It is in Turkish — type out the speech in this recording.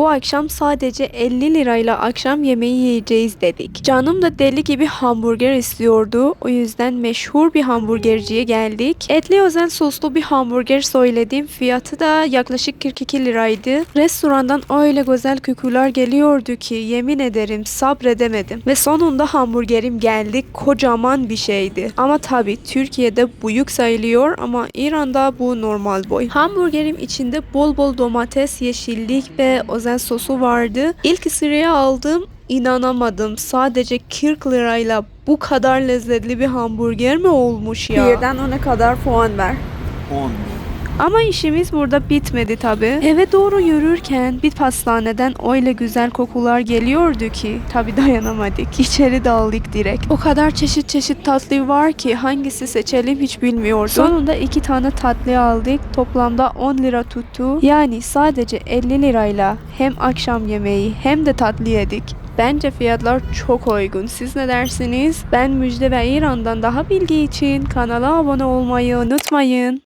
Bu akşam sadece 50 lirayla akşam yemeği yiyeceğiz dedik. Canım da deli gibi hamburger istiyordu. O yüzden meşhur bir hamburgerciye geldik. Etli özel soslu bir hamburger söyledim. Fiyatı da yaklaşık 42 liraydı. Restorandan öyle güzel kokular geliyordu ki yemin ederim sabredemedim. Ve sonunda hamburgerim geldi. Kocaman bir şeydi. Ama tabi Türkiye'de büyük sayılıyor ama İran'da bu normal boy. Hamburgerim içinde bol bol domates, yeşillik ve özel sosu vardı. İlk sıraya aldım inanamadım. Sadece 40 lirayla bu kadar lezzetli bir hamburger mi olmuş ya? Birden ona kadar puan ver. 10. Ama işimiz burada bitmedi tabi. Eve doğru yürürken bir pastaneden öyle güzel kokular geliyordu ki tabi dayanamadık. İçeri daldık direkt. O kadar çeşit çeşit tatlı var ki hangisi seçelim hiç bilmiyordum. Sonunda iki tane tatlı aldık. Toplamda 10 lira tuttu. Yani sadece 50 lirayla hem akşam yemeği hem de tatlı yedik. Bence fiyatlar çok uygun. Siz ne dersiniz? Ben Müjde ve İran'dan daha bilgi için kanala abone olmayı unutmayın.